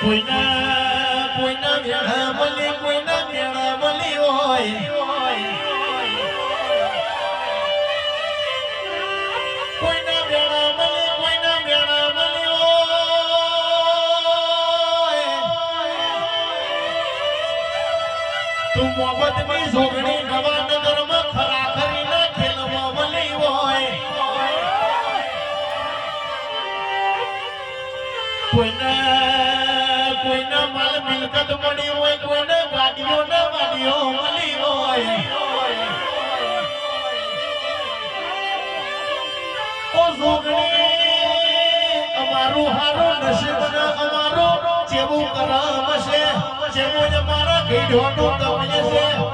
કોઈના કોઈના વેળા મળી કોઈના વેળા મળી હોય. કોઈના વેળા મળી કોઈના વેળા મળી હોય. તું મોહબ્બતની સોગણી નવા નગરમાં ખરા ખરીના ખેલમાં મળી હોય. કોઈના કોઈના માલ મિલકત મળી હોય, કોઈને ગાડીઓ ને ગાડીઓ મળી હોય. અમારું હારું નસીબ ને અમારું જેવું કરમ છે, જેવું જ અમારા ગીઢોનું તમને